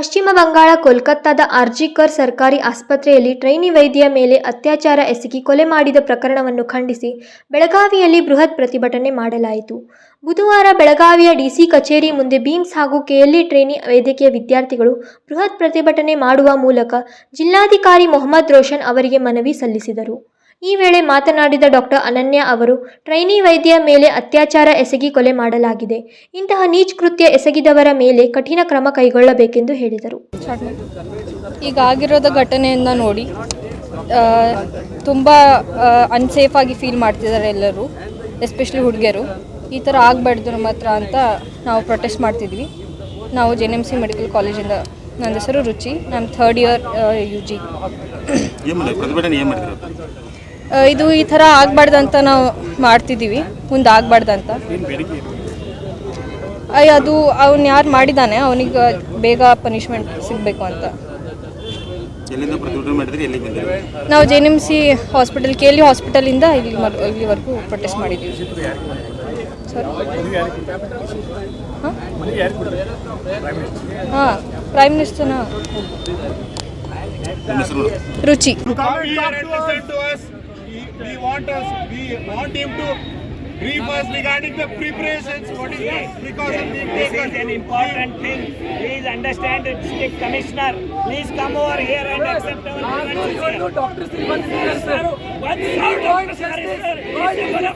ಪಶ್ಚಿಮ ಬಂಗಾಳ, ಕೋಲ್ಕತ್ತಾದ ಅರ್ಜಿಕರ್ ಸರ್ಕಾರಿ ಆಸ್ಪತ್ರೆಯಲ್ಲಿ ಟ್ರೈನಿ ವೈದ್ಯ ಮೇಲೆ ಅತ್ಯಾಚಾರ ಎಸಗಿ ಕೊಲೆ ಮಾಡಿದ ಪ್ರಕರಣವನ್ನು ಖಂಡಿಸಿ ಬೆಳಗಾವಿಯಲ್ಲಿ ಬೃಹತ್ ಪ್ರತಿಭಟನೆ ಮಾಡಲಾಯಿತು. ಬುಧವಾರ ಬೆಳಗಾವಿಯ ಡಿಸಿ ಕಚೇರಿ ಮುಂದೆ ಬೀಮ್ಸ್ ಹಾಗೂ ಕೆಎಲ್ಇ ಟ್ರೈನಿ ವೈದ್ಯಕೀಯ ವಿದ್ಯಾರ್ಥಿಗಳು ಬೃಹತ್ ಪ್ರತಿಭಟನೆ ಮಾಡುವ ಮೂಲಕ ಜಿಲ್ಲಾಧಿಕಾರಿ ಮೊಹಮ್ಮದ್ ರೋಷನ್ ಅವರಿಗೆ ಮನವಿ ಸಲ್ಲಿಸಿದರು. ಈ ವೇಳೆ ಮಾತನಾಡಿದ ಡಾಕ್ಟರ್ ಅನನ್ಯ ಅವರು ಟ್ರೈನಿ ವೈದ್ಯ ಮೇಲೆ ಅತ್ಯಾಚಾರ ಎಸಗಿ ಕೊಲೆ ಮಾಡಲಾಗಿದೆ. ಇಂತಹ ನೀಚ್ ಕೃತ್ಯ ಎಸಗಿದವರ ಮೇಲೆ ಕಠಿಣ ಕ್ರಮ ಕೈಗೊಳ್ಳಬೇಕೆಂದು ಹೇಳಿದರು. ಈಗ ಆಗಿರೋದ ಘಟನೆಯಿಂದ ನೋಡಿ ತುಂಬ ಅನ್ಸೇಫಾಗಿ ಫೀಲ್ ಮಾಡ್ತಿದ್ದಾರೆ ಎಲ್ಲರೂ ಎಸ್ಪೆಷಲಿ ಹುಡುಗಿಯರು. ಈ ಥರ ಆಗಬಾರ್ದು ನಮ್ಮ ಹತ್ರ ಅಂತ ನಾವು ಪ್ರೊಟೆಸ್ಟ್ ಮಾಡ್ತಿದ್ವಿ. ನಾವು J N M C medical ಕಾಲೇಜಿಂದ ನನ್ನ ಹೆಸರು ರುಚಿ. ನಾನು ಥರ್ಡ್ ಇಯರ್ ಯು ಜಿ ಇದು ಈ ಥರ ಆಗಬಾರ್ದು ಅಂತ ನಾವು ಮಾಡ್ತಿದ್ದೀವಿ. ಮುಂದೆ ಆಗಬಾರ್ದು ಅಂತ ಅಯ್ಯ, ಅದು ಅವ್ನು ಯಾರು ಮಾಡಿದ್ದಾನೆ ಅವನಿಗೆ ಬೇಗ ಪನಿಷ್ಮೆಂಟ್ ಸಿಗಬೇಕು ಅಂತ. ನಾವು J N M C hospital K L ಹಾಸ್ಪಿಟಲಿಂದ ಇಲ್ಲಿ ಇಲ್ಲಿವರೆಗೂ ಪ್ರೊಟೆಸ್ಟ್ ಮಾಡಿದ್ದೀವಿ. ಸರ್ ಹಾಂ? ಪ್ರೈಮ್ ಮಿನಿಸ್ಟರ್ನ ರುಚಿ. We, we want us, we want him to brief us regarding the preparations. What is the precaution being This taken? is an important thing. Please understand it, District Commissioner. Please come over here and accept our grievances here. Sir, what's our Dr. Sir, sir? He's one of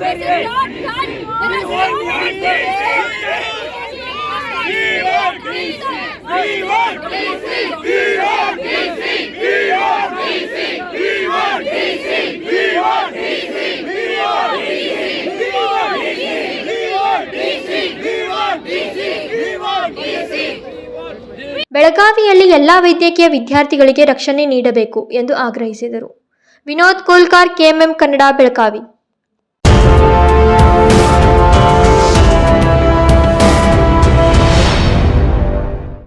ಬೆಳಗಾವಿಯಲ್ಲಿ ಎಲ್ಲ ವೈದ್ಯಕೀಯ ವಿದ್ಯಾರ್ಥಿಗಳಿಗೆ ರಕ್ಷಣೆ ನೀಡಬೇಕು ಎಂದು ಆಗ್ರಹಿಸಿದರು. Vinod Kolkar KMM Kannada Belagavi.